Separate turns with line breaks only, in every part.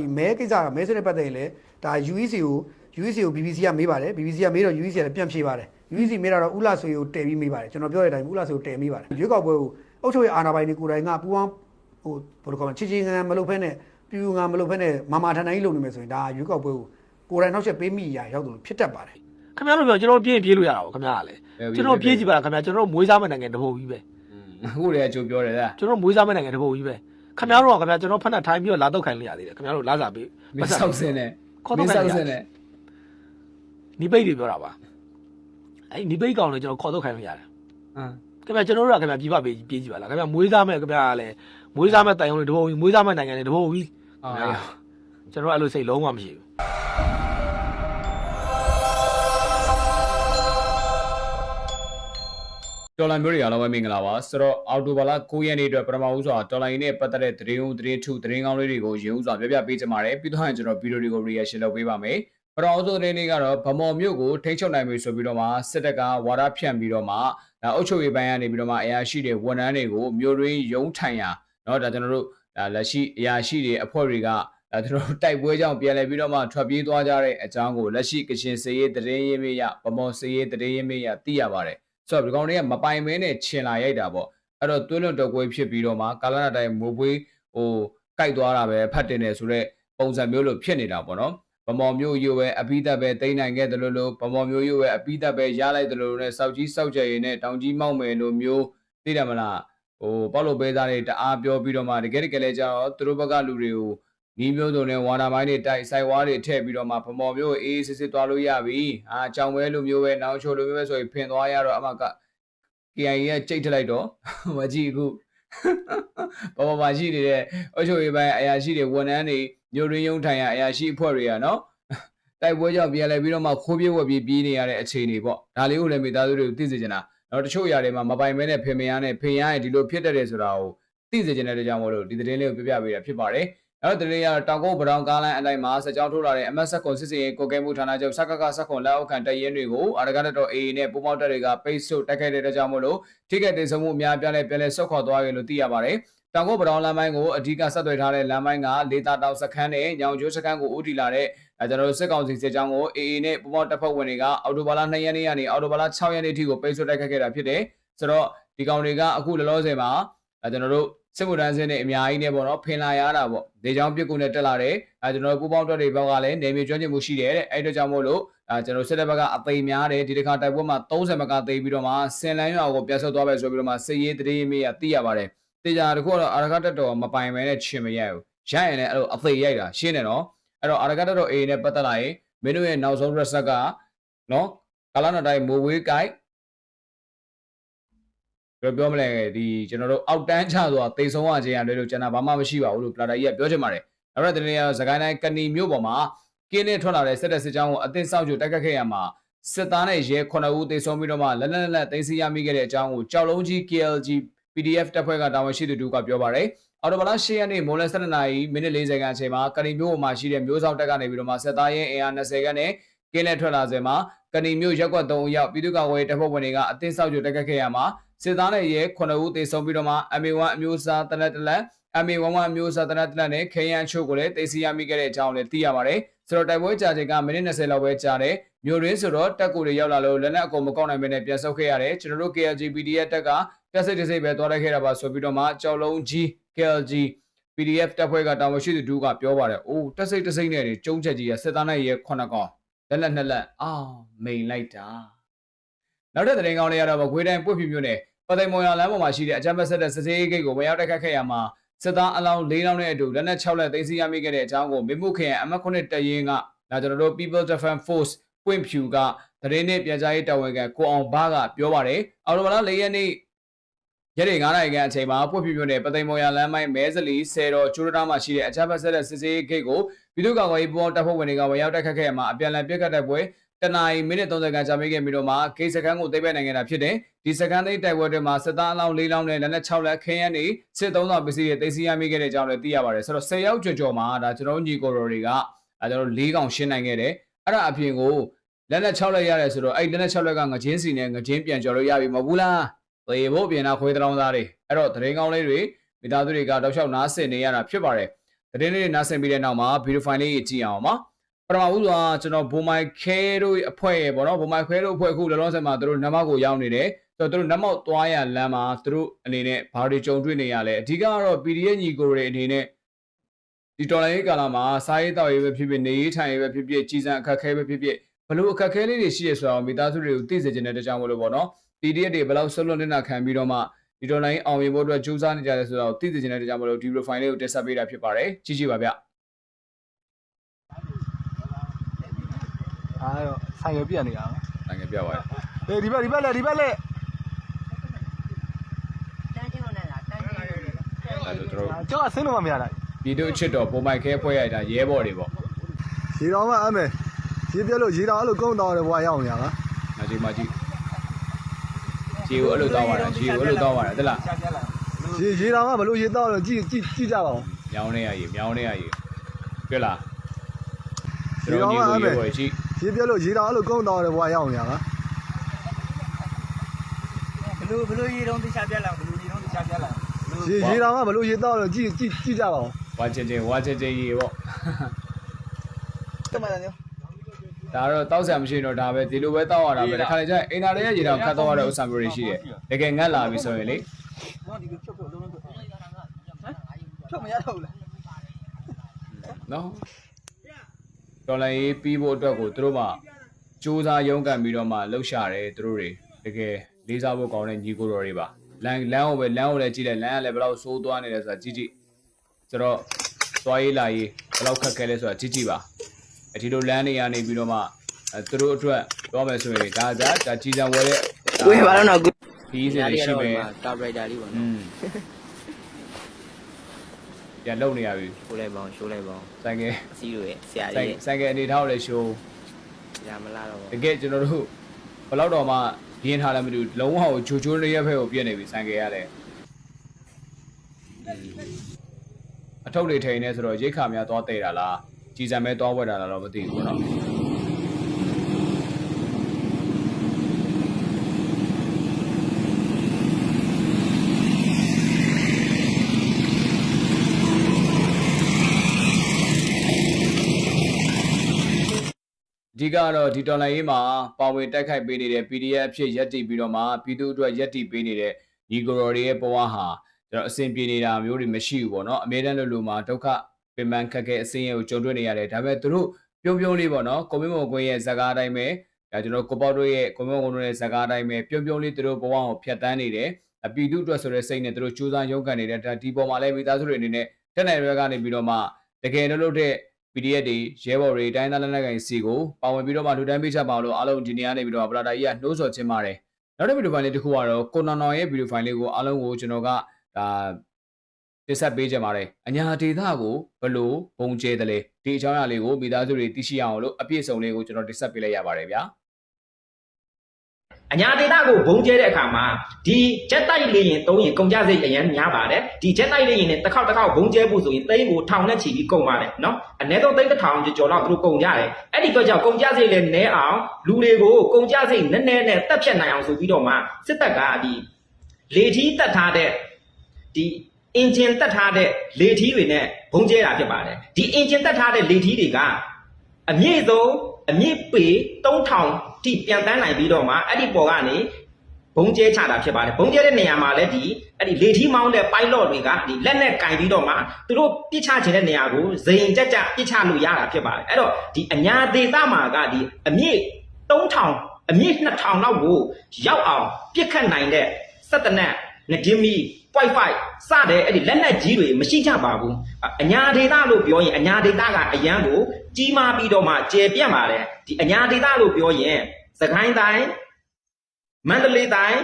ဒီမဲကိစ္စကမဲဆွေးနဲ့ပတ်သက်ရင်လည်းဒါ UEC ကို UEC ကို BBC ကမေးပါတယ် BBC ကမေးတော့ UEC ကလည်းပြန်ဖြေပါတယ် UEC မေးတာတော့ဥလာဆွေကိုတည်ပြီးမေးပါတယ်ကျွန်တော်ပြောတဲ့အတိုင်းဥလာဆွေကိုတည်မေးပါတယ်ရွေးကောက်ပွဲကိုအုပ်ချုပ်ရေးအာဏာပိုင်တွေကိုယ်တိုင်ကပူးပေါင်းဟိုဘယ်လိုခေါ်မလဲချီချီငန်းငန်းမလုပ်ဖဲနဲ့ပြူပြူငန်းမလုပ်ဖဲနဲ့မာမာထန်ထန်ကြီးလုပ်နေမယ်ဆိုရင်ဒါရွေးကောက်ပွဲကိုကိုယ်တိုင်နောက်ချက်ပေးမိရာရောက်တယ်လို့ဖြစ်တတ်ပါတယ်
ခင်ဗျားတို့ပြောကျွန်တော်ပြေးရင်ပြေးလို့ရတာပေါ့ခင်ဗျားကလည်း
ဟုတ်ပြီ
ကျွန်တော်ပြေးကြည့်ပါလားခင်ဗျာကျွန်တော်တို့မွေးစားမဲ့နိုင်ငံတစ်ပုတ်ကြီးပဲ
အခုတည်းကကြိုပြောတယ်လား
ကျွန်တော်တို့မွေးစားမဲ့နိုင်ငံတစ်ပုတ်ကြီးပဲ ခင်ဗျားတို့ကခင်ဗျာကျွန်တော်ဖက်နဲ့ထိုင်းပြီးတော့လာတော့ခိုင်းလို့ရသေးတယ်ခင်ဗျားတို့လာစားပြီး
မင်းဆောက်စင်းနဲ့
ခေါ်
မ
တော့
င်း
ခိုင်း
ဆောက်
လို့
စ
ရ
င်းနဲ့
နီးပိတ်တွေပြောတာပါအဲ့နီးပိတ်ကောင်လည်းကျွန်တော်ခေါ်တော့ခိုင်းလို့ရတယ်
ဟမ်
ခင်ဗျာကျွန်တော်တို့ကခင်ဗျာပြပပေးပြေးကြည့်ပါလားခင်ဗျာမွေးစားမဲ့ခင်ဗျာကလည်းမွေးစားမဲ့တိုင်ုံတွေတစ်ပုတ်ကြီးမွေးစားမဲ့နိုင်ငံတွေတစ်ပုတ်ကြီး
အာ
ကျွန်တော်အဲ့လိုစိတ်လုံးဝမရှိဘူး
တော်လိုင်းမျိုးတွေအားလုံးပဲမင်္ဂလာပါဆိုတော့အော်တိုဘာလ9ရက်နေ့အတွက်ပထမဦးစွာတော်လိုင်းနဲ့ပတ်သက်တဲ့သတင်းဦးသတင်းထုသတင်းကောင်းလေးတွေကိုရင်းဦးစွာပြပြပေးချင်ပါတယ်ပြီးတော့ရင်ကျွန်တော်ဗီဒီယိုတွေကို reaction လုပ်ပေးပါမယ်ပထမဦးဆုံးသတင်းလေးကတော့ဗမော်မြို့ကိုထိန်းချုပ်နိုင်ပြီဆိုပြီးတော့မှစစ်တပ်ကဝါဒဖြန့်ပြီးတော့မှဒါအုပ်ချုပ်ရေးပိုင်းကနေပြီးတော့မှအရာရှိတွေဝန်ထမ်းတွေကိုမြို့ရင်းရုံးထိုင်ရာเนาะဒါကျွန်တော်တို့ဒါလက်ရှိအရာရှိတွေအဖွဲ့တွေကဒါကျွန်တော်တို့တိုက်ပွဲကြောင့်ပြန်လည်ပြီးတော့မှထွက်ပြေးသွားကြတဲ့အကြောင်းကိုလက်ရှိကရှင်စေရေးသတင်းရင်းမေးရဗမော်စေရေးသတင်းရင်းမေးရသိရပါတယ် ဆိုတော့ဒီကောင်တွေကမပိုင်မဲနဲ့ခြင်လာရိုက်တာပေါ့အဲ့တော့သွေးလွန်တော့ကွေးဖြစ်ပြီးတော့မှကာလနာတိုင်းမိုးပွေးဟိုကြိုက်သွားတာပဲဖတ်တင်နေဆိုတော့ပုံစံမျိုးလိုဖြစ်နေတာပေါ့နော်ဗမော်မျိုးရိုးပဲအပိသက်ပဲတိမ့်နိုင်ခဲ့တယ်လို့လို့ဗမော်မျိုးရိုးပဲအပိသက်ပဲရလိုက်တယ်လို့နဲ့စောက်ကြီးစောက်ကြရင်နဲ့တောင်ကြီးမောက်မယ်လို့မျိုးသိတယ်မလားဟိုပေါ့လို့ပေးသားတွေတအားပြောပြီးတော့မှတကယ်တကယ်လဲကြတော့သူတို့ဘက်ကလူတွေကို နီးမျိုးစုံနဲ့ဝါနာမိုင်းတွေတိုက်ဆိုင်ဝါးတွေထည့်ပြီးတော့မှဗမော်မျိုးအေးစစ်စစ်သွားလို့ရပြီအာကြောင်ပဲလူမျိုးပဲနောင်ချိုလိုမျိုးပဲဆိုရင်ဖင်သွားရတော့အမက KIA ရဲ့ကြိတ်ထလိုက်တော့မကြည့်အခုဘာဘာမရှိနေတဲ့အုပ်ချုပ်ရေးပိုင်းအရာရှိတွေဝန်ထမ်းတွေမျိုးရင်းရုံထိုင်ရအရာရှိအဖွဲ့တွေကနော်တိုက်ပွဲကြောင့်ပြန်လဲပြီးတော့မှခိုးပြေးဝက်ပြေးပြေးနေရတဲ့အခြေအနေပေါ့ဒါလေးကိုလည်းမိသားစုတွေကိုသိစေချင်တာတော့တချို့ຢာတွေမှာမပိုင်မဲနဲ့ဖေမယားနဲ့ဖေရရင်ဒီလိုဖြစ်တတ်တယ်ဆိုတာကိုသိစေချင်တဲ့အတွက်ကြောင့်မို့လို့ဒီသတင်းလေးကိုပြပြပေးတာဖြစ်ပါတယ် အဲ့တော့ဒီနေ့ကတော့တောင်ကုန်းဗရောင်ကားလမ်းအတိုင်းမှာစကြောင်းထိုးလာတဲ့အမတ်ဆက်ကွန်စစ်စင်ရေးကိုကဲမှုဌာနချုပ်စကကစကွန်လက်အောက်ခံတပ်ရင်းတွေကိုအာရကတတော် AA နဲ့ပုံပေါက်တပ်တွေကပိတ်ဆို့တိုက်ခိုက်တဲ့အတွက်ကြောင့်မို့လို့ထိခိုက်ဒေဆုံးမှုအများပြားလဲပြန်လဲဆုတ်ခွာသွားပြီလို့သိရပါတယ်။တောင်ကုန်းဗရောင်လမ်းပိုင်းကိုအဓိကဆက်သွယ်ထားတဲ့လမ်းပိုင်းကလေတာတောင်စခန်းနဲ့ညောင်ကျိုးစခန်းကိုဦးတည်လာတဲ့အဲကျွန်တော်တို့စစ်ကောင်စီစစ်ကြောင်းကို AA နဲ့ပုံပေါက်တပ်ဖွဲ့ဝင်တွေကအော်တိုဘာလ2ရက်နေ့ကနေအော်တိုဘာလ6ရက်နေ့ထိကိုပိတ်ဆို့တိုက်ခိုက်ခဲ့တာဖြစ်တယ်။ဆိုတော့ဒီကောင်တွေကအခုလောလောဆယ်မှာအဲကျွန်တော်တို့ စစ်မှုထမ်းစင်းနဲ့အများကြီးနဲ့ပေါ့နော်ဖင်လာရတာပေါ့ဒေချောင်းပြစ်ကူနဲ့တက်လာတယ်အဲကျွန်တော်တို့ပူပေါင်းတက်တွေဘက်ကလည်းနေမြေကျွမ်းကျင်မှုရှိတယ်တဲ့အဲ့အတွက်ကြောင့်မို့လို့အဲကျွန်တော်စစ်တပ်ဘက်ကအသိများတယ်ဒီတစ်ခါတိုက်ပွဲမှာ30မကသိပြီးတော့မှဆင်လန်းရွာကိုပြန်ဆုတ်သွားပဲဆိုပြီးတော့မှစစ်ရေးတရေမေးရသိရပါတယ်တေချာတခုကတော့အာရကတက်တော်မပိုင်မဲနဲ့ချင်မရဘူးရရင်လည်းအဲ့လိုအသိရိုက်တာရှင်းတယ်နော်အဲ့တော့အာရကတက်တော် A နဲ့ပတ်သက်လာရင်မင်းတို့ရဲ့နောက်ဆုံး reset ကနော်ကာလနာတိုင်းမိုးဝေးကိုက် ဘယ်လိုပြောမလဲဒီကျွန်တော်တို့အောက်တန်းချဆိုတာတေဆုံးရခြင်းရတယ်လို့ကျွန်တော်ဘာမှမရှိပါဘူးလို့ပလာတာကြီးကပြောချင်ပါတယ်။အဲ့တော့ဒီနေ့ကစကိုင်းတိုင်းကဏီမြို့ပေါ်မှာကင်းနဲ့ထွက်လာတဲ့စစ်တပ်စစ်ကြောင်းကိုအသင်းဆောက်ကြတိုက်ခတ်ခဲ့ရမှာစစ်သားနဲ့ရဲ9ဦးတေဆုံးပြီးတော့မှလက်လက်လက်သိမ်းဆီးရမိခဲ့တဲ့အကြောင်းကိုကြောက်လုံးကြီး KLG PDF တပ်ဖွဲ့ကတာဝန်ရှိသူတို့ကပြောပါတယ်။အော်တိုဘလာ10ရက်နေ့မိုးလယ်12နာရီမိနစ်40ခန်းအချိန်မှာကဏီမြို့ပေါ်မှာရှိတဲ့မျိုးဆောင်တပ်ကနေပြီးတော့မှစစ်သားရဲအင်အား20ခန်းနဲ့ကင်းနဲ့ထွက်လာစဉ်မှာကဏီမြို့ရက်ကွက်3ရောက်ပြည်သူ့ကာကွယ်ရေးတပ်ဖွဲ့ဝင်တွေကအသင်းဆောက်ကြတိုက်ခတ်ခဲ့ရမှာ စစ်သားနဲ့ရဲ9ဦးသေဆုံးပြီးတော့မှ MA1 အမျိုးအစားတလက်တလက် MA11 အမျိုးအစားတလက်တလက်နဲ့ခေရန်ချို့ကိုလည်းသိသိရမိခဲ့တဲ့အကြောင်းလည်းသိရပါတယ်။ဆိုတော့တိုက်ပွဲကြာချိန်ကမိနစ်20လောက်ပဲကြာတယ်။မြို့ရင်းဆိုတော့တက်ကူတွေရောက်လာလို့လက်နက်အကုန်မကောက်နိုင်ဘဲနဲ့ပြန်ဆုတ်ခဲ့ရတယ်။ကျွန်တော်တို့ KLGPD ရဲ့တက်ကတက်စိတ်တစိတ်ပဲသွားလိုက်ခဲ့တာပါဆိုပြီးတော့မှကြောက်လုံးကြီး KLG PDF တပ်ဖွဲ့ကတာဝန်ရှိသူတို့ကပြောပါတယ်။အိုးတက်စိတ်တစိတ်နဲ့ကျုံးချက်ကြီးကစစ်သားနဲ့ရဲ9កောင်လက်လက်နှစ်လက်အာမိန်လိုက်တာ။နောက်တဲ့သတင်းကောင်းလေးကတော့ခွေးတိုင်းပွတ်ဖြူမြို့နယ် ပသိမ်မော်ရလမ်းပေါ်မှာရှိတဲ့အကြမ်းဖက်ဆက်တဲ့စစ်စေးဂိတ်ကိုဝင်ရောက်တိုက်ခတ်ခဲ့ရမှာစစ်သားအလောင်း၄လောင်းနဲ့အတူလက်နက်6လက်သိမ်းဆည်းရမိခဲ့တဲ့အကြောင်းကိုမြမှုခရိုင်အမတ်ခုနှစ်တရင်ကဒါကျွန်တော်တို့ People Defense Force ပွင့်ဖြူကသတင်းနဲ့ပြန်ကြားရေးတာဝန်ခံကိုအောင်ဘာကပြောပါတယ်အော်တိုဘာလ၄ရက်နေ့ရက်တွေ9နိုင်ခန့်အချိန်မှာပွင့်ဖြူမြို့နယ်ပသိမ်မော်ရလမ်းပိုင်းမဲစလီဆယ်တော်ကျိုးရတာမှာရှိတဲ့အကြမ်းဖက်ဆက်တဲ့စစ်စေးဂိတ်ကိုပြည်သူ့ကာကွယ်ရေးပူးပေါင်းတပ်ဖွဲ့ဝင်တွေကဝင်ရောက်တိုက်ခတ်ခဲ့ရမှာအပြန်အလှန်ပြစ်ခတ်တဲ့ပွဲ တနအီမိနစ်30ခန်းကြာမိခဲ့ပြီးတော့မှဂိတ်စခန်းကိုသိမ်းပိုက်နိုင်ခဲ့တာဖြစ်တယ်ဒီစကန်သိမ်းတိုက်ပွဲတွေမှာစစ်သားအလောင်း၄လောင်းနဲ့လက်နက်6လက်ခင်းရန်နေစစ်သုံးဆောင်ပစ္စည်းတွေသိမ်းဆည်းရမိခဲ့တဲ့အကြောင်းလည်းသိရပါတယ်ဆိုတော့10ရောက်ကျော်ကျော်မှာဒါကျွန်တော်တို့ညီကိုရိုတွေကအဲကျွန်တော်တို့၄កောင်ရှင်းနိုင်ခဲ့တယ်အဲ့ဒါအပြင်ကိုလက်နက်6လက်ရတယ်ဆိုတော့အဲ့လက်နက်6လက်ကငချင်းစီနဲ့ငချင်းပြန်ကျော်လို့ရပြီမဟုတ်ဘူးလားသေဖို့ပြင်တာခွေးတောင်းသားတွေအဲ့တော့သတင်းကောင်းလေးတွေမိသားစုတွေကတောက်လျှောက်နားဆင်နေရတာဖြစ်ပါတယ်သတင်းလေးတွေနားဆင်ပြီးတဲ့နောက်မှာဗီဒီယိုဖိုင်လေးကြည့်အောင်ပါ ပထမဦးစွာကျွန်တော်ဘိုမိုင်ခဲတို့အဖွဲ့ရဲ့ပေါ့နော်ဘိုမိုင်ခဲတို့အဖွဲ့အခုလောလောဆယ်မှာသူတို့နမောက်ကိုရောက်နေတယ်ဆိုတော့သူတို့နမောက်သွားရလမ်းမှာသူတို့အနေနဲ့ဘာတွေကြုံတွေ့နေရလဲအဓိကကတော့ PDF ညီကိုတွေအနေနဲ့ဒီတော်လိုင်းရေးကာလမှာစားရေးတောက်ရေးပဲဖြစ်ဖြစ်နေရေးထိုင်ရေးပဲဖြစ်ဖြစ်ကြီးစံအခက်ခဲပဲဖြစ်ဖြစ်ဘလို့အခက်ခဲလေးတွေရှိရဆိုတော့မိသားစုတွေကိုသိစေချင်တဲ့တကြောင်မလို့ပေါ့နော် PDF တွေဘယ်လောက်ဆွလွတ်နေတာခံပြီးတော့မှဒီတော်လိုင်းအောင်မြင်ဖို့အတွက်ကြိုးစားနေကြတယ်ဆိုတော့သိစေချင်တဲ့တကြောင်မလို့ဒီ profile လေးကိုတက်ဆက်ပေးတာဖြစ်ပါတယ်ကြည့်ကြည့်ပါဗျ
အားတော့ဆိုင်ရပြက်နေတာ
နိုင်ငံပြပါရ
အေးဒီဘက်ဒီဘက်လက်ဒီဘက်လက်
အဲလိုတို့
ကျောင်းအဆင်းတော့မရတာ
ပြည်သူ့အချစ်တော်ပုံမိုက်ခဲဖွဲ့ရတာရဲဘော်တွေပေါ့
ရေတော်မှအမေရေပြက်လို့ရေတော်အဲ့လိုကုန်းတော်တယ်ဘွာရောက်နေတာပါ
မကြီးမကြီးဂျီကိုအဲ့လိုတောင်းပါတာဂျီကိုအဲ့လိုတောင်းပါတာတလား
ရေရေတော်မှဘလို့ရေတော့လို့ကြည့်ကြည့်ကြည့်ကြပါဦး
မြောင်းနေရရေမြောင်းနေရရေတွေ့လားကျွန်တော်ညီကိုရဲဘော်ကြီး
ရေပြက်လို့ရေတော်အဲ့လိုကုန်းတော်တယ်ဘွာရောက်နေတာပါ
ဘလူဘလူရေတုံးတခြားပြက်လာဘလူရေတုံးတခြားပြက်လာ
ရေရေတော်မှဘလို့ရေတော့လို့ကြည့်ကြည့်ကြည့်ကြပါဦး
ဝါချင်ချင်ဝါချင်ချင်ရေပေါ့
တမန်တယ်
ဒါတော့တောက်ဆံမရှိတော့ဒါပဲဒီလိုပဲတောက်ရတာပဲတခါလေကျရင်အင်တာနက်ရဲ့ရေတောင်ခတ်တော့ရတဲ့ဥစ္စာမျိုးတွေရှိတယ်တကယ်ငတ်လာပြီဆိုရင်လေ
တော့ဒီဖြုတ်ဖြုတ်လုံးလုံးဟမ်ဖြုတ်မရတော့ဘူးလား
နော် တော်လိုင်းရေးပြီးဖို့အတွက်ကိုသူတို့မှစူးစမ်းရုန်းကန်ပြီးတော့မှလှုပ်ရှားတယ်သူတို့တွေတကယ်လေးစားဖို့ကောင်းတဲ့ညီကိုတော်တွေပါလမ်းလမ်းကိုပဲလမ်းကိုလည်းကြည့်လိုက်လမ်းကလည်းဘယ်လောက်ဆိုးသွားနေလဲဆိုတာကြည့်ကြည့်ဆိုတော့သွားရေးလာရေးဘယ်လောက်ခက်ခဲလဲဆိုတာကြည့်ကြည့်ပါအဒီလိုလမ်းတွေကနေပြီးတော့မှအဲသူတို့အတွက်ပြောမယ်ဆိုရင်ဒါဒါဒါကြီးစံဝဲတဲ့
ဝေးပါတော့တော့
ခီးစဉ်တွေရှိမယ်
ကာဘရိုက်တာလေးပေါ့
อื
နော်
ม ပြန်လုံနေရပြီ
ရှိုးလိုက်ပါအောင်ရှိုးလိုက်ပါအောင်
ဆိုင်ကယ်
အစည်းတို့ရဲ့ဆရာ
ဆိုင်
ကြီးရဲ့
ဆိုင်ကယ်အနေထားကိုလည်းရှိုး
ရမလားတော့
တကယ်ကျွန်တော်တို့ဘယ်တော့တော့မှရင်းထားလည်းမသိဘူးလုံးဝကိုဂျိုဂျိုလေးရဲ့ဘက်ကိုပြည့်နေပြီဆိုင်ကယ်ရတယ်အထုပ်တွေထိန်နေဆိုတော့ရိတ်ခါများသွားတဲ့တာလားကြည်စံမဲသွားဝက်တာလားတော့မသိဘူးပေါ့ ကကတော့ဒီတော်လိုင်းရေးမှာပါဝင်တိုက်ခိုက်ပေးနေတဲ့ PDF အဖြစ်ရက်တည်ပြီးတော့မှပြည်သူအတွက်ရက်တည်ပေးနေတဲ့ညီကိုရော်တွေရဲ့ဘဝဟာကျွန်တော်အဆင်ပြေနေတာမျိုးတွေမရှိဘူးပေါ့နော်အမေတန်းလို့လို့မှာဒုက္ခပင်ပန်းခက်ခဲအစင်းရဲကိုကြုံတွေ့နေရတယ်ဒါပေမဲ့သူတို့ပြုံးပြုံးလေးပေါ့နော်ကိုမင်းမော်ကွင်းရဲ့ဇာကားအတိုင်းပဲဒါကျွန်တော်ကိုပေါတို့ရဲ့ကိုမင်းမော်ကွင်းရဲ့ဇာကားအတိုင်းပဲပြုံးပြုံးလေးသူတို့ဘဝကိုဖျက်ဆီးနေတယ်အပြည်သူအတွက်ဆိုတဲ့စိတ်နဲ့သူတို့စူးစမ်းရုန်းကန်နေတဲ့ဒါဒီပေါ်မှာလည်းမိသားစုတွေအနေနဲ့တက်နိုင်ရွက်ကနေပြီးတော့မှတကယ်လို့လို့တဲ့ PDF တွေရဲဘော်တွေတိုင်းသားလက်နက်ကိုင်စီကိုပါဝင်ပြီးတော့မှလူတိုင်းပေးချက်ပါလို့အားလုံးဒီနေ့ကနေပြီးတော့ပလာတာကြီးကနှိုးဆော်ခြင်းပါတယ်နောက်တစ်ဗီဒီယိုဖိုင်လေးတစ်ခုကတော့ကိုနော်နော်ရဲ့ဗီဒီယိုဖိုင်လေးကိုအားလုံးကိုကျွန်တော်ကဒါတင်ဆက်ပေးကြပါတယ်အညာဒေတာကိုဘလို့ဘုံကျဲတယ်လေဒီအကြောင်းအရာလေးကိုမိသားစုတွေသိရှိအောင်လို့အပြည့်အစုံလေးကိုကျွန်တော်တင်ဆက်ပေးလိုက်ရပါတယ်ဗျာ
အညာဒေတာကိုဘုံကျဲတဲ့အခါမှာဒီဂျက်တိုက်လေရင်သုံးရင်ကုန်ကြစိတ်အရင်များပါတယ်ဒီဂျက်တိုက်လေရင်နဲ့တစ်ခေါက်တစ်ခေါက်ဘုံကျဲဖို့ဆိုရင်သိန်းကိုထောင်နဲ့ချီပြီးကုန်ပါတယ်နော်အနည်းဆုံးသိန်းတစ်ထောင်ကျော်လောက်သူတို့ကုန်ကြတယ်အဲ့ဒီတော့ကြောင့်ကုန်ကြစိတ်လည်းနည်းအောင်လူတွေကိုကုန်ကြစိတ်နည်းနည်းနဲ့တက်ဖြတ်နိုင်အောင်ဆိုပြီးတော့မှစစ်တပ်ကဒီလေထီးတက်ထားတဲ့ဒီအင်ဂျင်တက်ထားတဲ့လေထီးတွေနဲ့ဘုံကျဲတာဖြစ်ပါတယ်ဒီအင်ဂျင်တက်ထားတဲ့လေထီးတွေကအမြင့်ဆုံး အမြင့်ပေ3000တိပြန်တန်းနိုင်ပြီးတော့မှအဲ့ဒီပေါ်ကနေဘုံကျဲချတာဖြစ်ပါတယ်ဘုံကျဲတဲ့နေရာမှာလည်းဒီအဲ့ဒီလေထီးမောင်းတဲ့ pilot တွေကဒီလက်နဲ့ကင်ပြီးတော့မှသူတို့ပြစ်ချခြင်းတဲ့နေရာကိုဇိမ်ကြက်ကြက်ပြစ်ချလို့ရတာဖြစ်ပါတယ်အဲ့တော့ဒီအညာဒေသမှာကဒီအမြင့်3000အမြင့်2000လောက်ကိုရောက်အောင်ပြစ်ခတ်နိုင်တဲ့စက်တနက်ငဒင်းမီ Wi-Fi စတဲ့အဲ့ဒီလက်နက်ကြီးတွေမရှိကြပါဘူး အညာဒေတာလို့ပြောရင်အညာဒေတာကအရန်ကိုကြီးမားပြီးတော့မှကျေပြန့်ပါတယ်ဒီအညာဒေတာလို့ပြောရင်သခိုင်းတိုင်းမန္တလေးတိုင်း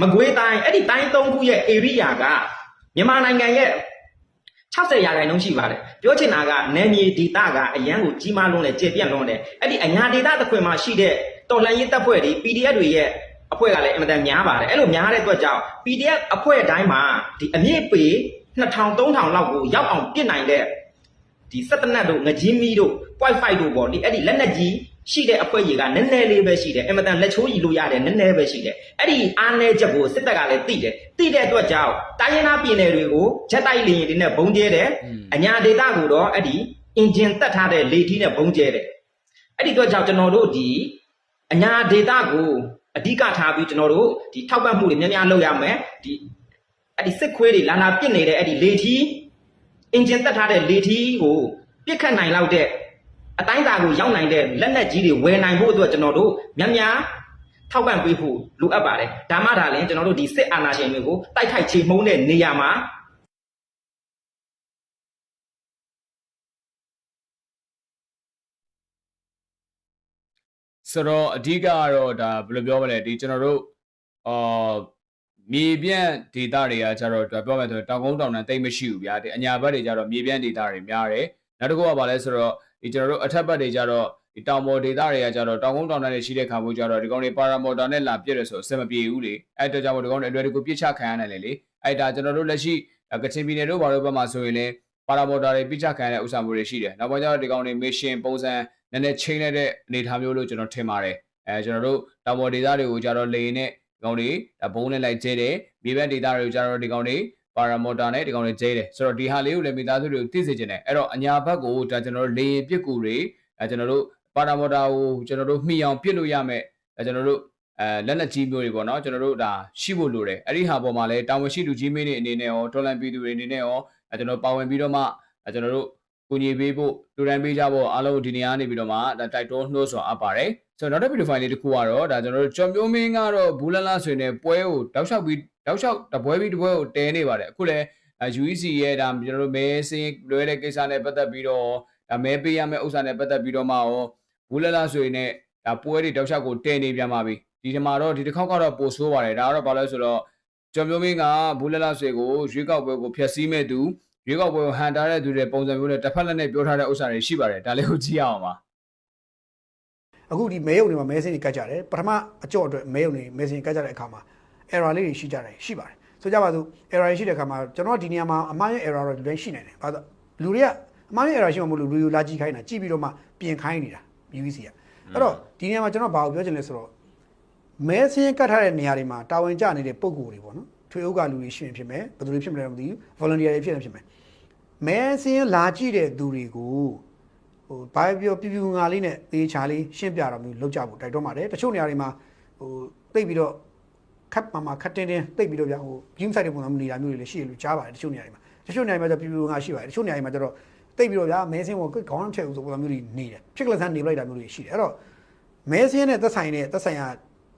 မကွေးတိုင်းအဲ့ဒီတိုင်းသုံးခုရဲ့ area ကမြန်မာနိုင်ငံရဲ့60ရာခိုင်နှုန်းရှိပါတယ်ပြောချင်တာကနယ်မြေဒေတာကအရန်ကိုကြီးမားလွန်းတယ်ကျေပြန့်လွန်းတယ်အဲ့ဒီအညာဒေတာတစ်ခွင်မှာရှိတဲ့တော်လှန်ရေးတပ်ဖွဲ့တွေ PDF တွေရဲ့အဖွဲ့ကလည်းအင်မတန်များပါတယ်အဲ့လိုများတဲ့အတွက်ကြောင့် PDF အဖွဲ့တိုင်းမှာဒီအမြင့်ပေ 2000 3000လောက်ကိုရောက်အောင်ပြစ်နိုင်တဲ့ဒီစက်တနတ်တို့ငကြီးမီတို့ Wi-Fi တို့ပေါ့ဒီအဲ့ဒီလက်နက်ကြီးရှိတဲ့အဖွဲ့ကြီးကနည်းနည်းလေးပဲရှိတယ်အင်မတန်လက်ချိုးကြီးလို့ရတယ်နည်းနည်းပဲရှိတယ်အဲ့ဒီအားနည်းချက်ကိုစစ်တပ်ကလည်းသိတယ်သိတဲ့အတွက်ကြောင့်တိုင်းရင်းသားပြည်နယ်တွေကိုဂျက်တိုက်လေယာဉ်တွေနဲ့ဘုံကျဲတယ်အညာဒေတာကိုတော့အဲ့ဒီအင်ဂျင်တက်ထားတဲ့လေထီးနဲ့ဘုံကျဲတယ်အဲ့ဒီအတွက်ကြောင့်ကျွန်တော်တို့ဒီအညာဒေတာကိုအဓိကထားပြီးကျွန်တော်တို့ဒီထောက်ပံ့မှုတွေများများလုပ်ရမယ်ဒီ အဲ့ဒီစစ်ခွေးတွေလာလာပြစ်နေတဲ့အဲ့ဒီလေထီးအင်ဂျင်တက်ထားတဲ့လေထီးကိုပြစ်ခတ်နိုင်လောက်တဲ့အတိုင်းအတာကိုရောက်နိုင်တဲ့လက်နက်ကြီးတွေဝယ်နိုင်ဖို့အတွက်ကျွန်တော်တို့များများထောက်ပံ့ပေးဖို့လိုအပ်ပါတယ်ဒါမှဒါလည်းကျွန်တော်တို့ဒီစစ်အာဏာရှင်တွေကိုတိုက်ခိုက်ချေမှုန်းတဲ့နေရာမှာ
ဆိုတော့အဓိကကတော့ဒါဘယ်လိုပြောမလဲဒီကျွန်တော်တို့အာ မြေပြန့်ဒေတာတွေကကျတော့ဒါပြောမယ်ဆိုရင်တောင်ကုန်းတောင်တန်းတိတ်မရှိဘူးဗျာဒီအညာဘက်တွေကျတော့မြေပြန့်ဒေတာတွေများတယ်နောက်တစ်ခုကဘာလဲဆိုတော့ဒီကျွန်တော်တို့အထက်ဘက်တွေကျတော့ဒီတောင်ပေါ်ဒေတာတွေကကျတော့တောင်ကုန်းတောင်တန်းတွေရှိတဲ့ခါမျိုးကျတော့ဒီကောင်တွေပါရာမော်တာနဲ့လာပြည့်တယ်ဆိုအဆင်မပြေဘူးလေအဲ့တော့ကြောင့်မို့ဒီကောင်တွေအလွယ်တကူပြစ်ချခံရနိုင်တယ်လေအဲ့ဒါကျွန်တော်တို့လက်ရှိကချင်ပြည်နယ်တို့ဘာလို့ဘက်မှာဆိုရင်လည်းပါရာမော်တာတွေပြစ်ချခံရတဲ့ဥစ္စာမျိုးတွေရှိတယ်နောက်ပိုင်းကျတော့ဒီကောင်တွေမစ်ရှင်ပုံစံနည်းနည်းချိန်လိုက်တဲ့အနေအထားမျိုးလို့ကျွန်တော်ထင်ပါတယ်အဲကျွန်တော်တို့တောင်ပေါ်ဒေတာတွေကိုကျတော့လေနဲ့ ဒီကောင်တွေဒါဘုံနဲ့လိုက်ကျဲတယ်မြေဘက်ဒေတာတွေကိုကျတော့ဒီကောင်တွေပါရာမော်တာနဲ့ဒီကောင်တွေကျဲတယ်ဆိုတော့ဒီဟာလေးကိုလည်းမိသားစုတွေကိုသိစေချင်တယ်အဲ့တော့အညာဘက်ကိုဒါကျွန်တော်တို့လေရင်ပြစ်ကူတွေအဲကျွန်တော်တို့ပါရာမော်တာကိုကျွန်တော်တို့မှီအောင်ပြစ်လို့ရမယ်အဲကျွန်တော်တို့အဲလက်နက်ကြီးမျိုးတွေပေါ့နော်ကျွန်တော်တို့ဒါရှိဖို့လိုတယ်အဲ့ဒီဟာပေါ်မှာလည်းတာဝန်ရှိလူကြီးမင်းတွေအနေနဲ့ရောဒေါ်လန်ပြည်သူတွေအနေနဲ့ရောအဲကျွန်တော်ပါဝင်ပြီးတော့မှအဲကျွန်တော်တို့ ကိုညီပေးဖို့တူတန်းပေးကြဖို့အားလုံးဒီနေရာနေပြီးတော့မှဒါတိုက်တွန်းနှိုးဆော်အပ်ပါတယ်ဆိုတော့နောက်တစ်ဗီဒီယိုဖိုင်လေးတစ်ခုကတော့ဒါကျွန်တော်တို့ကျော်မျိုးမင်းကတော့ဘူးလလဆွေနဲ့ပွဲကိုတောက်လျှောက်ပြီးတောက်လျှောက်တပွဲပြီးတပွဲကိုတဲနေပါတယ်အခုလည်း UEC ရဲ့ဒါကျွန်တော်တို့မဲစင်းလွဲတဲ့ကိစ္စနဲ့ပတ်သက်ပြီးတော့ဒါမဲပေးရမယ့်ဥစ္စာနဲ့ပတ်သက်ပြီးတော့မှရောဘူးလလဆွေနဲ့ဒါပွဲတွေတောက်လျှောက်ကိုတဲနေပြန်ပါပြီဒီဒီမှာတော့ဒီတစ်ခေါက်ကတော့ပိုဆိုးပါတယ်ဒါကတော့ဘာလဲဆိုတော့ကျော်မျိုးမင်းကဘူးလလဆွေကိုရွေးကောက်ပွဲကိုဖျက်ဆီးမဲ့သူ ရွေးကောက်ပွဲကိုဟန်တာတဲ့သူတွေပုံစံမျိုးနဲ့တစ်ဖက်လက်နဲ့ပြောထားတဲ့ဥစ္စာတွေရှိပါတယ်ဒါလေးကိုကြည့်ရအောင်ပါ
အခုဒီမဲယုံတွေမှာမဲစင်းတွေကတ်ကြတယ်ပထမအကြော့အတွက်မဲယုံတွေမဲစင်းကတ်ကြတဲ့အခါမှာ error လေးတွေရှိကြတယ်ရှိပါတယ်ဆိုကြပါစို့ error တွေရှိတဲ့အခါမှာကျွန်တော်ဒီနေရာမှာအမှားရဲ့ error တော့လည်းရှိနိုင်တယ်ဘာလို့လူတွေကအမှားရဲ့ error ရှိမှမဟုတ်လို့လူတွေလာကြည့်ခိုင်းတာကြည့်ပြီးတော့မှပြင်ခိုင်းနေတာ UVC ကအဲ့တော့ဒီနေရာမှာကျွန်တော်ဘာကိုပြောချင်လဲဆိုတော့မဲစင်းကတ်ထားတဲ့နေရာတွေမှာတာဝန်ကျနေတဲ့ပုံကိုယ်တွေပေါ့နော်ထွေအုပ်ကလူတွေရှိရင်ဖြစ်မယ်ဘယ်သူတွေဖြစ်မလဲမသိဘူး volunteer တွေဖြစ်ရင်ဖြစ်မယ် မဲစင်းလာကြည့်တဲ့သူတွေကိုဟိုဘာပြောပြပြငါလေးနဲ့သေချာလေးရှင်းပြတော့မျိုးလောက်ကြဖို့တိုက်တွန်းပါတယ်တချို့နေရာတွေမှာဟိုတိတ်ပြီးတော့ခတ်ပါမှာခတ်တင်းတင်းတိတ်ပြီးတော့ဗျာဟို game site တွေပုံစံမျိုးနေတာမျိုးတွေလည်းရှိရလို့ကြားပါတယ်တချို့နေရာတွေမှာတချို့နေရာတွေမှာကျပြပြငါရှိပါတယ်တချို့နေရာတွေမှာကျတော့တိတ်ပြီးတော့ဗျာမဲစင်းကိုခေါင်းထည့်ဦးဆိုပုံစံမျိုးတွေနေတယ်ဖြစ်ကလဆန်းနေလိုက်တာမျိုးတွေရှိတယ်အဲ့တော့မဲစင်းနဲ့သက်ဆိုင်တဲ့သက်ဆိုင်ရာ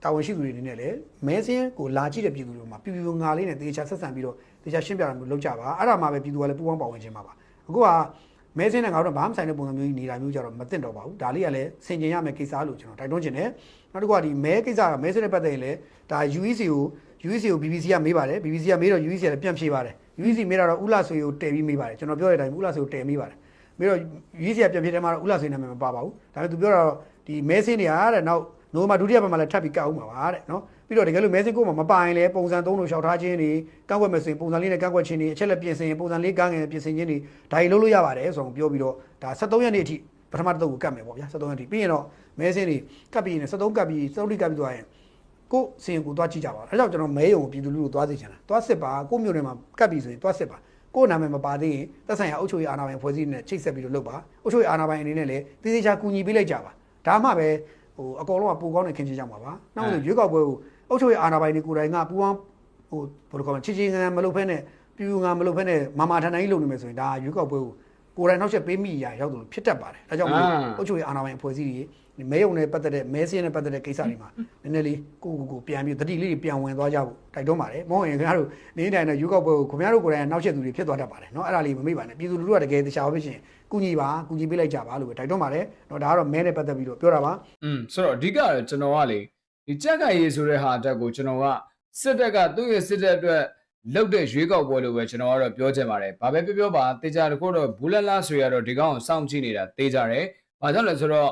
တာဝန်ရှိသူတွေအနေနဲ့လည်းမဲစင်းကိုလာကြည့်တဲ့ပြည်သူတွေမှာပြပြငါလေးနဲ့သေချာဆက်ဆံပြီးတော့သေချာရှင်းပြတာမျိုးလောက်ကြပါအဲ့ဒါမှပဲပြည်သူကလည်းပူပေါင်းပါဝင်ခြင်းပါပါအခုကမဲစင်းနဲ့ငါတို့ဘာမှမဆိုင်တဲ့ပုံစံမျိုးကြီးနေတာမျိုးကြတော့မသိတော့ပါဘူးဒါလေးကလည်းဆင်ကျင်ရမယ့်ကိစ္စလို့ကျွန်တော်တိုက်တွန်းချင်တယ်နောက်တစ်ခုကဒီမဲကိစ္စကမဲစင်းနဲ့ပတ်သက်ရင်လည်းဒါ UEC ကို UEC ကို BBC ကမေးပါတယ် BBC ကမေးတော့ UEC ကလည်းပြန်ဖြေပါတယ် UEC မေးတော့ဥလာဆွေကိုတည်ပြီးမေးပါတယ်ကျွန်တော်ပြောတဲ့အတိုင်းဥလာဆွေကိုတည်မေးပါတယ်မေးတော့ UEC ကပြန်ဖြေတယ်မှာတော့ဥလာဆွေနာမည်မပါပါဘူးဒါပေမဲ့သူပြောတော့ဒီမဲစင်းတွေကတဲ့နောက် နိုမှာဒုတိယပတ်မှာလည်းထပ်ပြီးကောက်အောင်ပါပါတဲ့နော်ပြီးတော့တကယ်လို့မဲစင်းကိုမှမပိုင်လဲပုံစံသုံးလို့ရှောက်ထားခြင်းတွေကောက်ွက်မယ်ဆိုရင်ပုံစံလေးနဲ့ကောက်ွက်ခြင်းတွေအချက်လက်ပြင်ဆင်ရင်ပုံစံလေးကန်းငယ်ပြင်ဆင်ခြင်းတွေဒါကြီးလုပ်လို့ရပါတယ်ဆိုတော့ပြောပြီးတော့ဒါ73ရက်နေ့အထိပထမတစ်သုတ်ကိုကတ်မယ်ပေါ့ဗျာ73ရက်နေ့ပြီးရင်တော့မဲစင်းတွေကတ်ပြီးရင်73ကတ်ပြီး73ကတ်ပြီးသွားရင်ကိုစင်ကိုသွားကြည့်ကြပါအဲကြောင့်ကျွန်တော်မဲယုံကိုပြည်သူလူထုကိုသွားစေချင်တာသွားစစ်ပါကိုမျိုးတွေမှာကတ်ပြီးဆိုရင်သွားစစ်ပါကိုနာမည်မပါသေးရင်သက်ဆိုင်ရာအုပ်ချုပ်ရေးအာဏာပိုင်ဖွဲ့စည်းနဲ့ချိတ်ဆက်ပြီးတော့လုပ်ပါအုပ်ချုပ်ရေးအာဏာပိုင်အနေနဲ့လည်းတည်တည်ချာကူညီပေးလိုက်ကြပါဒါမှပဲ ဟိုအကောင်လုံးကပူကောင်းနေခင်ချင်ကြမှာပါနောက်ဆိုရွေးကောက်ပွဲကိုအုပ်ချုပ်ရေးအာဏာပိုင်တွေကိုယ်တိုင်ကပူပေါင်းဟိုဘယ်လိုခေါ်မလဲချစ်ချင်းငန်းမလုပ်ဖဲနဲ့ပြူငါမလုပ်ဖဲနဲ့မာမာထန်ထန်ကြီးလုပ်နေမယ်ဆိုရင်ဒါရွေးကောက်ပွဲကိုကိုယ်တိုင်နောက်ချက်ပေးမိရာရောက်တယ်လို့ဖြစ်တတ်ပါတယ်ဒါကြောင့်မို့အုပ်ချုပ်ရေးအာဏာပိုင်အဖွဲ့အစည်းတွေမဲယုံနဲ့ပတ်သက်တဲ့မဲစင်းနဲ့ပတ်သက်တဲ့ကိစ္စတွေမှာနည်းနည်းလေးကိုကိုကိုပြန်ပြီးတတိလေးတွေပြန်ဝင်သွားကြဖို့တိုက်တွန်းပါတယ်မဟုတ်ရင်ခင်ဗျားတို့နေတိုင်းနဲ့ရွေးကောက်ပွဲကိုခင်ဗျားတို့ကိုယ်တိုင်နောက်ချက်သူတွေဖြစ်သွားတတ်ပါတယ်เนาะအဲ့ဒါလေးမမေ့ပါနဲ့ပြည်သူလူထုကတကယ်တခြားဖြစ်ရှင် ကုညီပါကုညီပေးလိုက်ကြပါလို့ပဲတိုက်တွန်းပါတယ်เนาะဒါကတော့မဲနဲ့ပတ်သက်ပြီးတော့ပြောတာပါ
อืมဆိုတော့အဓိကကတော့ကျွန်တော်ကလေဒီကြက်ကရေးဆိုတဲ့ဟာအတက်ကိုကျွန်တော်ကစစ်တပ်ကသူ့ရဲ့စစ်တပ်အတွက်လောက်တဲ့ရွေးကောက်ပွဲလို့ပဲကျွန်တော်ကတော့ပြောချင်ပါတယ်။ဘာပဲပြောပြောပါတေချာတခုတော့ဘူးလက်လားဆိုရတော့ဒီကောင်ကိုစောင့်ကြည့်နေတာတေချာတယ်။ဘာကြောင့်လဲဆိုတော့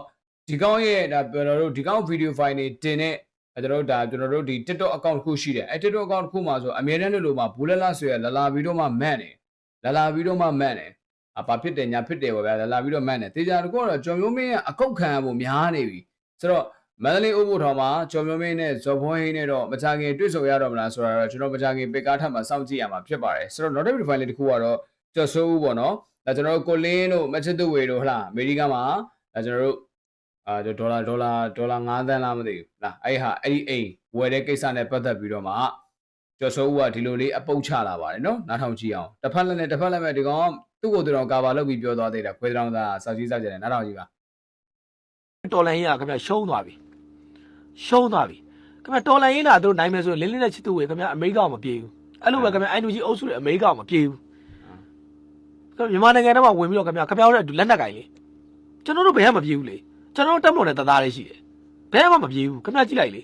ဒီကောင်ရဲ့ဒါကျွန်တော်တို့ဒီကောင်ဗီဒီယိုဖိုင်တွေတင်တဲ့ကျွန်တော်တို့ဒါကျွန်တော်တို့ဒီ TikTok account တစ်ခုရှိတယ်။အဲ TikTok account တစ်ခုမှာဆိုအမြဲတမ်းလို့လို့မှာဘူးလက်လားဆိုရလာလာပြီးတော့မှမန့်တယ်။လာလာပြီးတော့မှမန့်တယ်။ အဘာဖြစ်တယ်ညာဖြစ်တယ်ပေါ့ဗျာလာပြီးတော့မှန်းတယ်တေချာတကူကတော့ကျော်မျိုးမင်းကအကောက်ခံရဖို့များနေပြီဆိုတော့မန္တလေးဥပို့ထောင်မှာကျော်မျိုးမင်းနဲ့ဇော်ဖွန်းဟင်းနဲ့တော့မချခင်တွေ့ဆုံရတော့မလားဆိုတာတော့ကျွန်တော်မချခင်ပေကားထပ်မှာစောင့်ကြည့်ရမှာဖြစ်ပါတယ်ဆိုတော့ notification file လေးတစ်ခုကတော့ကျော်စိုးဦးပေါ့နော်ဒါကျွန်တော်တို့ကိုလင်းတို့မချစ်သူဝေတို့ဟလားအမေရိကန်မှာဒါကျွန်တော်တို့အာဒေါ်လာဒေါ်လာဒေါ်လာ9သန်းလားမသိဘူးလားအဲ့ဟာအဲ့ဒီအိမ်ဝယ်တဲ့ကိစ္စနဲ့ပတ်သက်ပြီးတော့မှကျော်စိုးဦးကဒီလိုလေးအပုတ်ချလာပါတယ်နော်နားထောင်ကြည့်အောင်တစ်ဖက်လက်နဲ့တစ်ဖက်လက်မဲ့ဒီကောင် သူ့ကိုယ်သူတော်ကာဗာလုပ်ပြီးပြောသွားသေးတာခွေးတောင်သားစောက်ကြီးစောက်ကြတယ်နားထောင်ကြည့်ပါ
တော်လန်ရေးကခင်ဗျရှုံးသွားပြီရှုံးသွားပြီခင်ဗျတော်လန်ရေးလာသူတို့နိုင်မယ်ဆိုရင်လင်းလင်းနဲ့ချစ်သူဝေခင်ဗျအမေရိကမပြေဘူးအဲ့လိုပဲခင်ဗျအိုင်တူဂျီအုပ်စုတွေအမေရိကမပြေဘူးခင်ဗျမြန်မာနိုင်ငံထဲမှာဝင်ပြီးတော့ခင်ဗျခင်ဗျတို့လက်နက်ကင်လေကျွန်တော်တို့ဘယ်မှမပြေဘူးလေကျွန်တော်တို့တက်မလို့တဲ့တသားလေးရှိတယ်ဘယ်မှမပြေဘူးခင်ဗျကြည့်လိုက်လေ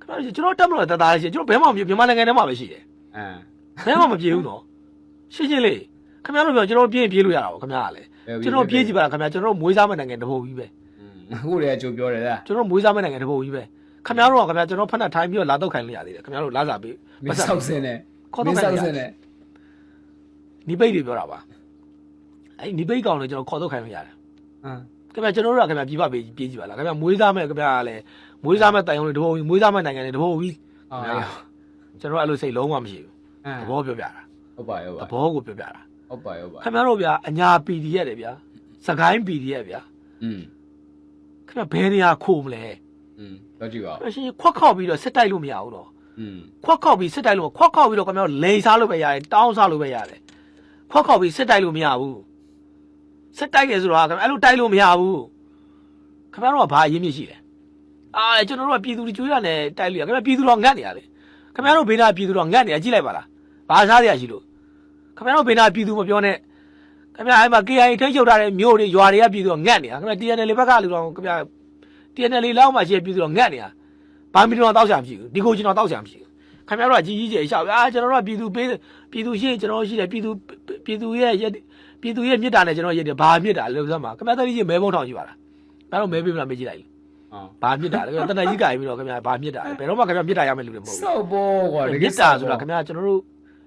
ခင်ဗျကျွန်တော်တက်မလို့တဲ့တသားလေးရှိတယ်ကျွန်တော်ဘယ်မှမပြေမြန်မာနိုင်ငံထဲမှာပဲရှိတယ်
အမ်
ဘယ်မှမပြေဘူးနော်ရှင်းရှင်းလေး ခင်ဗျားတို့ပြောကျွန်တော်ပြေးရင်ပြေးလို့ရတာပေါ့ခင်ဗျားကလည်းကျွန်တော်ပြေးကြည့်ပါလားခင်ဗျာကျွန်တော်မွေးစားမဲ့နိုင်ငံတပုံကြီးပဲ
အခုတည်းကကြိုပြောတယ်လား
ကျွန်တော်မွေးစားမဲ့နိုင်ငံတပုံကြီးပဲခင်ဗျားတို့ကခင်ဗျာကျွန်တော်ဖက်နဲ့ထိုင်းပြီးတော့လာတော့ခိုင်းလို့ရသေးတယ်ခင်ဗျားတို့လာစားပေး
မင်းဆောက်စင်းနဲ့
ခေါ်
မ
တော့
င်း
ခိုင်း
ဆောက်
လို့
စ
ရ
င်းနဲ့
နီးပိတ်တွေပြောတာပါအဲ့နီးပိတ်ကောင်လည်းကျွန်တော်ခေါ်တော့ခိုင်းလို့ရတယ်
ဟမ်
ခင်ဗျာကျွန်တော်တို့ကခင်ဗျာပြပပေးပြေးကြည့်ပါလားခင်ဗျာမွေးစားမဲ့ခင်ဗျာကလည်းမွေးစားမဲ့တိုင်အောင်တွေတပုံကြီးမွေးစားမဲ့နိုင်ငံတွေတပုံကြီး
အာ
ကျွန်တော်အဲ့လိုစိတ်လုံးဝမရှိဘူး
အမ်
သဘောပြောပြတာ
ဟုတ်ပါဟုတ်
သ
ပါ
ဘောကိုပြောပြတာ
ဟုတ်ပါဟုတ်ပါ
ခင်ဗျားတို့ဗျာအညာ PDF တယ်ဗျာစကိုင်း PDF ဗျာ
อืม
ခင်ဗျာဘယ်နေရာခိုးမလဲ
อืมတော့ကြည့်ပါဦး
အရှင်ခွက်ခောက်ပြီးတော့စစ်တိုက်လို့မရဘူးတော့
อืม
ခွက်ခောက်ပြီးစစ်တိုက်လို့ခွက်ခောက်ပြီးတော့ခင်ဗျားတို့လိန်စားလို့ပဲရတယ်တောင်းစားလို့ပဲရတယ်ခွက်ခောက်ပြီးစစ်တိုက်လို့မရဘူးစစ်တိုက်တယ်ဆိုတော့ခင်ဗျာအဲ့လိုတိုက်လို့မရဘူးခင်ဗျားတို့ကဘာအရေးမြစ်ရှိလဲအာကျွန်တော်တို့ကပြည်သူတွေကြွေးရတယ်တိုက်လို့ရခင်ဗျာပြည်သူတော်ငတ်နေရလေခင်ဗျားတို့ဘေးနာပြည်သူတော်ငတ်နေရကြည့်လိုက်ပါလားဘာစားရရှိလို့ ခင်ဗျားတို့ဘေးနာပြည်သူမပြောနဲ့ခင်ဗျာအဲ့မှာ KIA ထိန်းချုပ်ထားတဲ့မြို့တွေရွာတွေကပြည်သူတော်ငတ်နေတာခင်ဗျာ TNL ဘက်ကလူတော်ခင်ဗျာ TNL လောက်မှရှိတဲ့ပြည်သူတော်ငတ်နေတာဘာမီတော်တောက်ချာမရှိဘူးဒီကိုကျွန်တော်တောက်ချာမရှိဘူးခင်ဗျားတို့ကကြီးကြီးကျယ်ရှောက်အာကျွန်တော်တို့ကပြည်သူပေးပြည်သူရှိကျွန်တော်ရှိတယ်ပြည်သူပြည်သူရဲ့ရက်ပြည်သူရဲ့မြစ်တာနဲ့ကျွန်တော်ရက်တယ်ဘာမြစ်တာလဲလို့ဆိုမှာခင်ဗျားတို့ကြီးမဲဘုံထောင်ကြည့်ပါလားခင်ဗျားတို့မဲပေးမလားမေးကြည့်လိုက်လေ
အော်
ဘာမြစ်တာလဲတနက်ကြီးကြိုင်ပြီးတော့ခင်ဗျာဘာမြစ်တာလဲဘယ်တော့မှခင်ဗျာမြစ်တာရမယ်လူတွေမဟုတ်ဘူး
စောက်ဘောကွာတက
မြ
ယ်
စ်တာဆိုတာခင်ဗျာကျွန်တော်တို့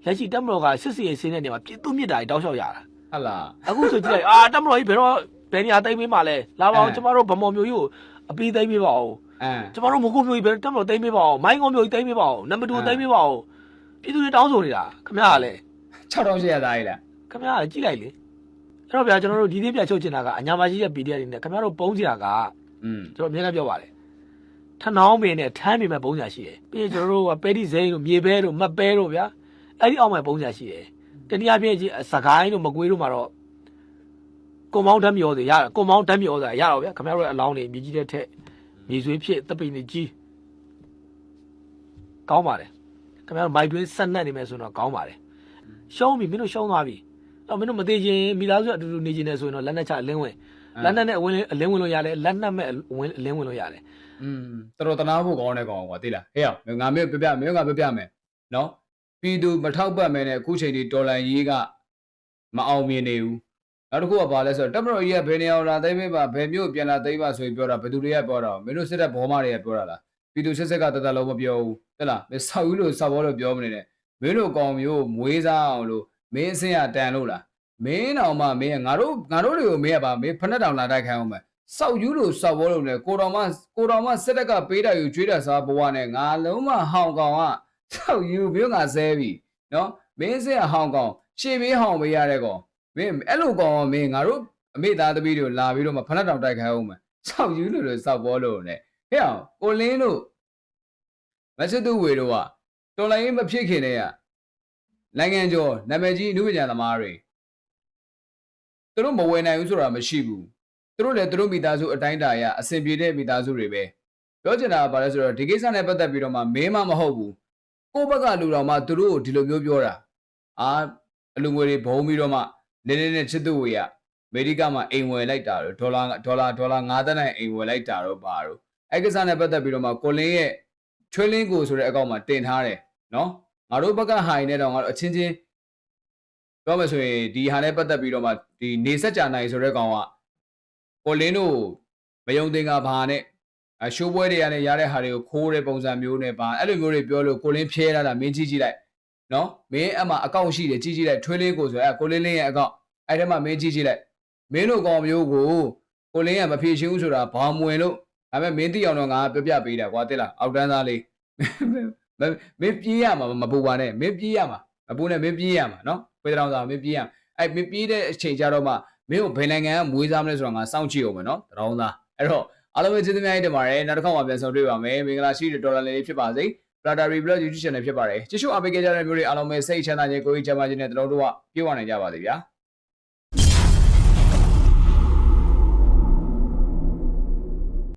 လက်ရှိတက်မတော်ကစစ်စီရေးစင်းတဲ့နေရာမှာပြည်သူမြစ်တာတွေတောက်လျှောက်ရတာ
ဟတ်လား
အခုဆိုကြည့်လိုက်အာတက်မတော်ကြီးဘယ်တော့ဘယ်နေရာတိမ့်ပေးမှလဲလာပါအောင်ကျွန်တော်တို့ဗမော်မျိုးကြီးကိုအပီးသိမ့်ပေးပါအောင်
အမ်
ကျမတို့မကုမျိုးကြီးပဲတက်မလို့တိမ့်ပေးပါအောင်မိုင်းကုန်းမျိုးကြီးတိမ့်ပေးပါအောင်နံပါတ်2တိမ့်ပေးပါအောင်ပြည်သူတွေတောင်းဆိုနေတာခမရကလည်း
6800သားကြီးလား
ခမရကကြည့်လိုက်လေအဲ့တော့ဗျာကျွန်တော်တို့ဒီသေးပြချုပ်ချင်တာကအညာမရှိတဲ့ PDF တွေနဲ့ခမရတို့ပုံးစရာက
อืม
ကျွန်တော်အများကြီးပြောပါတယ်ထနောင်းပင်နဲ့ထမ်းပင်မဲ့ပုံးစရာရှိတယ်ပြီးရင်ကျွန်တော်တို့ကပဲတိစိန်တို့မြေပဲတို့မတ်ပဲတို့ဗျာ အဲ့ဒီအောက်မဲ့ပုံးစရာရှိတယ်တနည်းအားဖြင့်စကိုင်းတို့မကွေးတို့မှာတော့ကွန်မောင်းဓာတ်မြော်တွေရကွန်မောင်းဓာတ်မြော်တွေရတော့ဗျာခမရတို့ရဲ့အလောင်းတွေမြေကြီးတဲ့ထက်မြေဆွေးဖြစ်တပိနေကြီးကောင်းပါတယ်ခင်ဗျားတို့မိုက်တွင်းဆက်နှက်နေမယ်ဆိုတော့ကောင်းပါတယ်ရှုံးပြီမင်းတို့ရှုံးသွားပြီတော့မင်းတို့မသေးခြင်းမိသားစုအတူတူနေခြင်းနဲ့ဆိုရင်တော့လက်နဲ့ချအလင်းဝင်လက်နဲ့နဲ့အဝင်အလင်းဝင်လို့ရတယ်လက်နဲ့မဲ့အဝင်အလင်းဝင်လို့ရတယ်
อืมတော်တော်တနာဖို့ကောင်းတဲ့ကောင်ကွာသိလားဟေ့ရငါမျိုးပြပြမင်းကပြပြမယ်နော် ပြည်သူမထောက်ပတ်မဲနဲ့အခုချိန်ဒီဒေါ်လာရေးကမအောင်မြင်နေဘူးနောက်တစ်ခုကဘာလဲဆိုတော့တက်မတော်ကြီးကဘယ်နေအောင်လာသိမ်းပေးပါဘယ်မျိုးပြန်လာသိမ်းပါဆိုပြီးပြောတာဘယ်သူတွေကပြောတာမင်းတို့စစ်တဲ့ဘောမတွေကပြောတာလားပြည်သူစစ်စစ်ကတသက်လုံးမပြောဘူးဟုတ်လားမင်းဆောက်ယူလို့ဆောက်ဘောလို့ပြောမနေနဲ့မင်းတို့ကောင်မျိုးမွေးစားအောင်လို့မင်းအစင်ရတန်လို့လားမင်းတော်မှမင်းငါတို့ငါတို့တွေကိုမင်းကပါမင်းဖက်နှက်တောင်လာတိုက်ခိုင်းအောင်မယ်စောက်ယူလို့စောက်ဘောလို့နဲ့ကိုတော်မကိုတော်မစစ်တပ်ကပေးတယ်ယူကျွေးတယ်စားဘဝနဲ့ငါလုံးမဟောင်ကောင်က စောက်ယူမျိုးငါဆဲပြီနော်မင်းစင်ဟောင်ကောင်ရှေ့ဘေးဟောင်ပေးရတဲ့ကောင်မင်းအဲ့လိုကောင်ကမင်းငါတို့အမေသားသမီးတို့လာပြီးတော့မဖနက်တောင်တိုက်ခိုင်းအောင်မယ်စောက်ယူလို့လို့စောက်ဘောလို့နဲ့ဟဲ့အောင်ကိုလင်းတို့မချစ်သူဝေတို့ကတော်လိုင်းမဖြစ်ခင်တည်းကနိုင်ငံကျော်နာမည်ကြီးအမှုပညာသမားတွေသူတို့မဝယ်နိုင်ဘူးဆိုတာမရှိဘူးသူတို့လည်းသူတို့မိသားစုအတိုင်းတာရအဆင်ပြေတဲ့မိသားစုတွေပဲပြောချင်တာကဘာလဲဆိုတော့ဒီကိစ္စနဲ့ပတ်သက်ပြီးတော့မှမင်းမမဟုတ်ဘူး ကိုယ့်ဘက်ကလူတော်မှသူတို့ကိုဒီလိုမျိုးပြောတာအာအလူငွေတွေဘုံပြီးတော့မှနေနေနဲ့ချစ်သူဝေရအမေရိကမှာအိမ်ဝယ်လိုက်တာတော့ဒေါ်လာဒေါ်လာဒေါ်လာ9သန်းနဲ့အိမ်ဝယ်လိုက်တာတော့ပါတော့အဲ့ကိစ္စနဲ့ပတ်သက်ပြီးတော့မှကိုလင်းရဲ့ချွေးလင်းကိုဆိုတဲ့အကောင့်မှာတင်ထားတယ်နော်ငါတို့ဘက်ကဟိုင်နဲ့တော့ငါတို့အချင်းချင်းပြောမယ်ဆိုရင်ဒီဟာနဲ့ပတ်သက်ပြီးတော့မှဒီနေဆက်ကြနိုင်ဆိုတဲ့ကောင်ကကိုလင်းတို့မယုံသင်္ကာဘာနဲ့ အရှိုးပွဲတွေရတဲ့ရတဲ့ဟာတွေကိုခိုးတဲ့ပုံစံမျိုးနဲ့ဘာအဲ့လိုမျိုးတွေပြောလို့ကိုလင်းဖြဲရတာမင်းကြည့်ကြည့်လိုက်နော်မင်းအမှအကောင့်ရှိတယ်ကြည့်ကြည့်လိုက်ထွေးလေးကိုဆိုအဲ့ကိုလင်းလင်းရဲ့အကောင့်အဲ့ထဲမှာမင်းကြည့်ကြည့်လိုက်မင်းတို့ကောင်မျိုးကိုကိုလင်းကမဖြေရှင်းဘူးဆိုတာဘာမဝင်လို့ဒါပေမဲ့မင်းသိအောင်တော့ငါပြောပြပေးတာကွာတိလားအောက်တန်းသားလေးမမင်းပြေးရမှာမပူပါနဲ့မင်းပြေးရမှာမပူနဲ့မင်းပြေးရမှာနော်ခွေးတောင်သားမင်းပြေးရအဲ့မင်းပြေးတဲ့အချိန်ကြတော့မှမင်းကိုဘယ်နိုင်ငံကမွေးစားမလဲဆိုတာငါစောင့်ကြည့်အောင်မယ်နော်တောင်သားအဲ့တော့ အားလုံးပဲကျေးဇူးများတင်ပါတယ်နောက်တစ်ခါမှပြန်ဆုံတွေ့ပါမယ်မင်္ဂလာရှိတဲ့ဒေါ်လာလေးဖြစ်ပါစေ Plata Reblog YouTube channel ဖြစ်ပါတယ်ကြည့်ရှုအားပေးကြတဲ့မျိုးတွေအားလုံးပဲစိတ်ချမ်းသာခြင်းကိုယ်ကြီးချမ်းသာခြင်းနဲ့တလုံးတို့ကပြေဝနိုင်ကြပါစေဗျာ